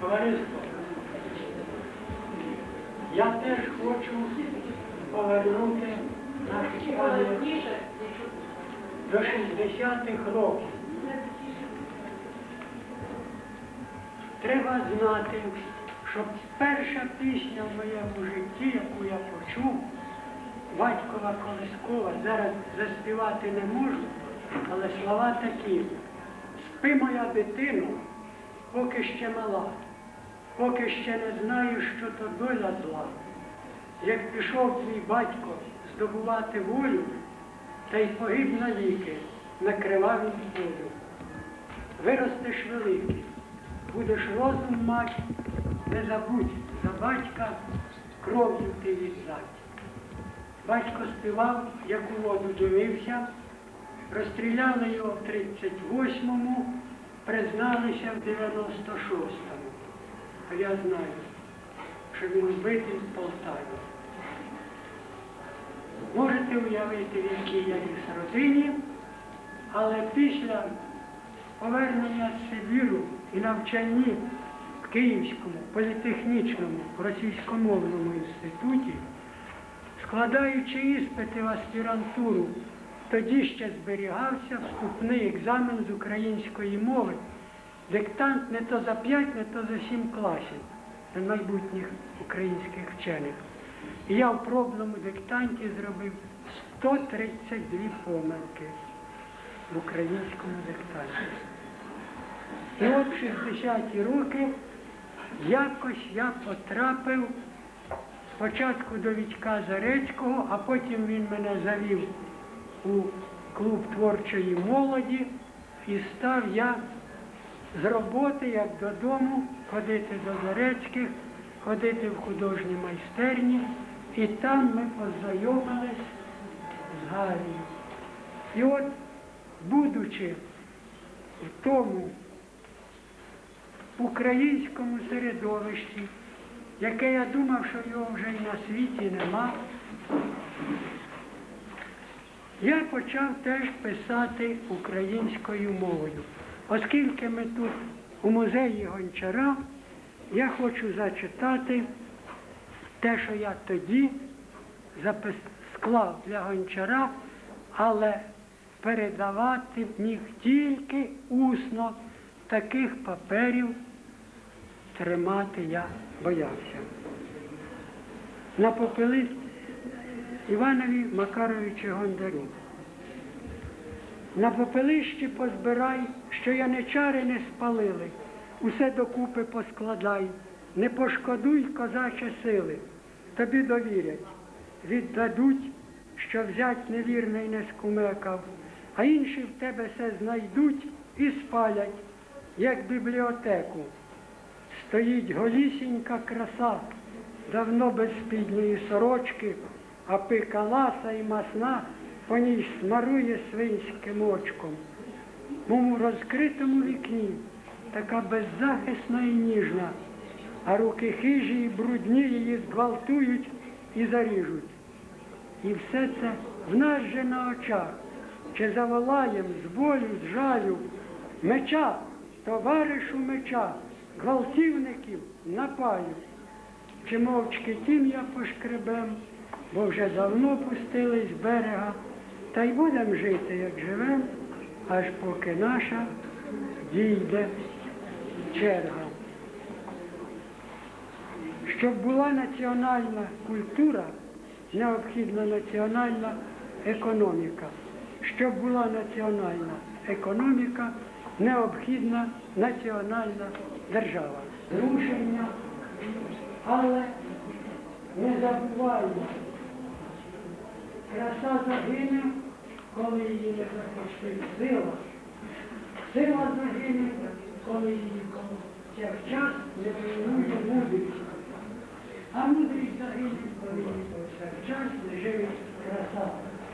Товариство, я теж хочу повернути нашу пам'ять до 60-х років. Треба знати, що перша пісня в моєму житті, яку я почув, батькова колискова, зараз заспівати не можу, але слова такі. Спи моя дитино, поки ще мала, поки ще не знаю, що то доля зла. Як пішов твій батько здобувати волю, та й погиб навіки на кривавім полю. Виростеш великий, будеш розум мать, не забудь за батька кров'ю ти віддать. Батько співав, як у воду дивився, розстріляли його в 38-му, призналися в 96-му. А я знаю, що він вбитий в Полтаві. Можете уявити, в якій я ріс родині, але після повернення з Сибіру і навчанні в Київському політехнічному російськомовному інституті, складаючи іспити в аспірантуру, тоді ще зберігався вступний екзамен з української мови, диктант не то за 5, не то за 7 класів майбутніх українських вчених. І я в пробному диктанті зробив 132 помилки в українському диктанті. І от в 60-ті роки якось я потрапив спочатку до Вітька Зарецького, а потім він мене завів у клуб творчої молоді і став я з роботи, як додому, ходити до Зарецьких, ходити в художні майстерні, і там ми познайомились з Галією. І от, будучи в тому українському середовищі, яке я думав, що його вже й на світі нема, я почав теж писати українською мовою. Оскільки ми тут у музеї Гончара, я хочу зачитати те, що я тоді склав для Гончара, але передавати міг тільки усно таких паперів тримати я боявся. На попели Іванові Макаровичу Гондарю. На попелищі позбирай, що яничари не спалили, усе докупи поскладай, не пошкодуй, козаче сили, тобі довірять, віддадуть, що взять невірний не скумекав, а інші в тебе все знайдуть і спалять, як бібліотеку. Стоїть голісінька краса, давно без спідньої сорочки, а пика ласа і масна по ній смарує свинським очком. Мому розкритому вікні така беззахисна і ніжна, а руки хижі і брудні її зґвалтують і заріжуть. І все це в нас же на очах, чи заволаєм з болю, з жалю, меча, товаришу меча, гвалтівників напаю. Чи мовчки тім'я пошкребем, бо вже давно пустились з берега, та й будем жити, як живем, аж поки наша дійде черга. Щоб була національна культура, необхідна національна економіка. Щоб була національна економіка, необхідна національна держава. Зрушення, але не забуваємо, краса загине, коли її не захочуть сила. Сила загине, коли її час не приймує мудрість. А мудрість загине, коли її час не живе краса.